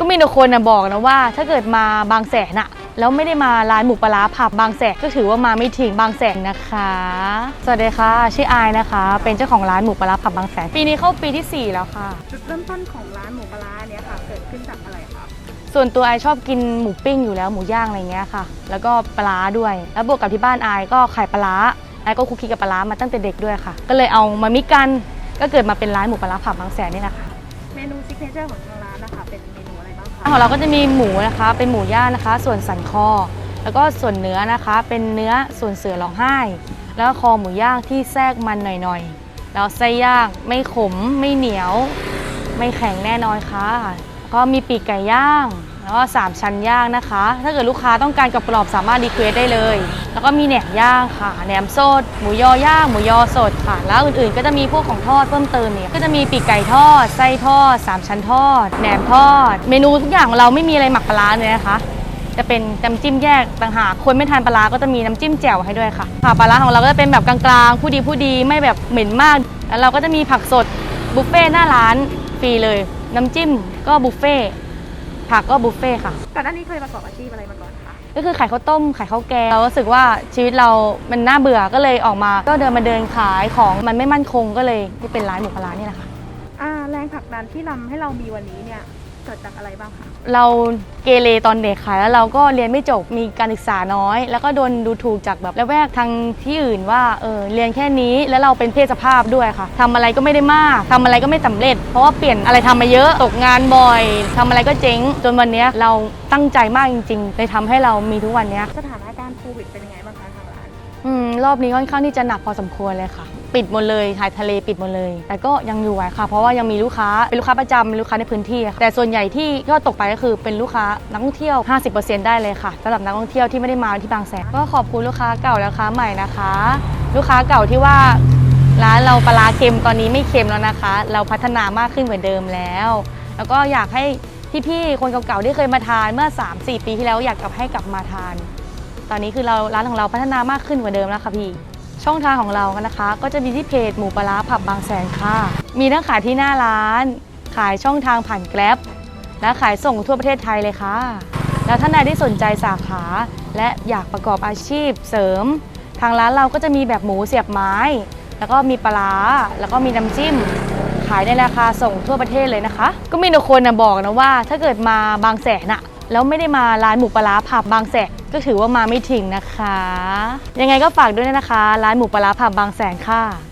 ก็มีแต่คนนะบอกนะว่า ถ้าเกิดมาบางแสนอะแล้วไม่ได้มาร้านหมูปลาร้าผับบางแสนก็ถือว่ามาไม่ถึงบางแสนนะคะ สวัสดีค่ะ ชื่ออายนะคะ เป็นเจ้าของร้านหมูปลาร้าผับบางแสนปีนี้เข้าปีที่ 4 แล้วค่ะ จุดเริ่มต้นของร้านหมูปลาร้าเนี้ยค่ะ เกิดขึ้นจากอะไรครับส่วนตัวไอายชอบกินหมูปิ้งอยู่แล้วหมูย่างอะไรเงี้ยค่ะ แล้วก็ปลาร้าด้วย แล้วบวกกับที่บ้านอายก็ไข่ปลาร้าไอายก็คุกคีกับปลาร้ามาตั้งแต่เด็กด้วยค่ะ ก็เลยเอามามิกกันก็เกิดมาเป็นร้านหมูปลาร้าผับบางแสนนี่แหละค่ะเมนูซิกเนเจอร์ของทางร้า นะคะเป็นเมนูอะไรบ้างคะของเราก็จะมีหมูนะคะ เป็นหมูย่างนะคะ ส่วนสันคอ แล้วก็ส่วนเนื้อนะคะ เป็นเนื้อส่วนเสือร้องไห้ แล้วคอหมูย่างที่แทรกมันหน่อยๆ แล้วไส้ย่างไม่ขมไม่เหนียว ไม่แข็งแน่นอนค่ะก็มีปีกไก่ย่าง แล้วก็สามชั้นย่างนะคะ ถ้าเกิดลูกค้าต้องการกรอบสามารถรีเควสได้เลย แล้วก็มีแหนมย่างค่ะแหนมสด หมูยอย่างหมูยอสดค่ะ แล้วอื่นๆ ก็จะมีพวกของทอดเพิ่มเติมเนี่ยก็จะมีปีกไก่ทอดไส้ทอดสามชั้นทอดแหนมทอด เมนูทุกอย่างของเราไม่มีอะไรหมักปลาเลยนะคะจะเป็นน้ำจิ้มแยกต่างหาก คนไม่ทานปลาก็จะมีน้ำจิ้มแจ่วให้ด้วยค่ะค่ะปลาร้าของเราก็จะเป็นแบบกลางๆ ผู้ดีผู้ดีไม่แบบเหม็นมาก แล้วเราก็จะมีผักสดบุฟเฟ่หน้าร้านฟรีเลย น้ำจิ้มก็บุฟเฟ่ ผักก็บุฟเฟ่ต์ค่ะ ก่อนหน้านี้เคยประกอบอาชีพอะไรมาก่อนคะก็คือขายข้าวต้มขายข้าวแกงเรารู้สึกว่าชีวิตเรามันน่าเบื่อก็เลยออกมา ก็เดินมาเดินขายของมันไม่มั่นคงก็เลยได้เป็นร้านหมูปลาร้านี่แหละค่ะ อ่าแรงผลักดันที่นำให้เรามีวันนี้เนี่ย เกิดจากอะไรบ้างคะ เราเกเรตอนเด็กค่ะ แล้วเราก็เรียนไม่จบมีการศึกษาน้อย แล้วก็โดนดูถูกจากแบบแล้วแวกทางที่อื่นว่าเออเรียนแค่นี้แล้วเราเป็นเพศสภาพด้วยค่ะทำอะไรก็ไม่ได้มากทำอะไรก็ไม่สำเร็จ เพราะว่าเปลี่ยนอะไรทำมาเยอะตกงานบ่อยทำอะไรก็เจ๊งจนวันเนี้ยเราตั้งใจมากจริงๆเลยทำให้เรามีทุกวันเนี้ย สถานการณ์โควิดเป็นยังไงบ้างคะทางร้านอืม รอบนี้ค่อนข้างที่จะหนักพอสมควรเลยค่ะ ปิดหมดเลยถ่ายทะเลปิดหมดเลย แต่ก็ยังอยู่ไหวค่ะ เพราะว่ายังมีลูกค้าเป็นลูกค้าประจำเป็นลูกค้าในพื้นที่ค่ะแต่ส่วนใหญ่ที่ยอดตกไปก็คือเป็นลูกค้านักท่องเที่ยว 50%ได้เลยค่ะสำหรับนักท่องเที่ยวที่ไม่ได้มาที่บางแสนก็ขอบคุณลูกค้าเก่าและลูกค้าใหม่นะคะ ลูกค้าเก่าที่ว่าร้านเราปลาร้าเค็มตอนนี้ไม่เค็มแล้วนะคะ เราพัฒนามากขึ้นกว่าเดิมแล้ว แล้วก็อยากให้พี่ๆคนเก่าๆที่เคยมาทานเมื่อ 3-4 ปีที่แล้วอยากกลับให้กลับมาทาน ตอนนี้คือเราร้านของเราพัฒนามากขึ้นกว่าเดิมแล้วค่ะพี่ ช่องทางของเรากันนะคะ ก็จะมีที่เพจหมูปลาผับบางแสนค่ะ มีทั้งขายที่หน้าร้าน ขายช่องทางผ่านแกร็บและขายส่งทั่วประเทศไทยเลยค่ะ แล้วท่านใดที่สนใจสาขา และอยากประกอบอาชีพเสริม ทางร้านเราก็จะมีแบบหมูเสียบไม้ แล้วก็มีปลาแล้วก็มีน้ำจิ้ม ขายในราคาส่งทั่วประเทศเลยนะคะ ก็มีแต่คนนะบอกนะว่า ถ้าเกิดมาบางแสนอะแล้วไม่ได้มาร้านหมูปลาร้าผับบางแสน ก็ถือว่ามาไม่ถึงนะคะ ยังไงก็ฝากด้วยนะคะ ร้านหมูปลาร้าผับบางแสนค่ะ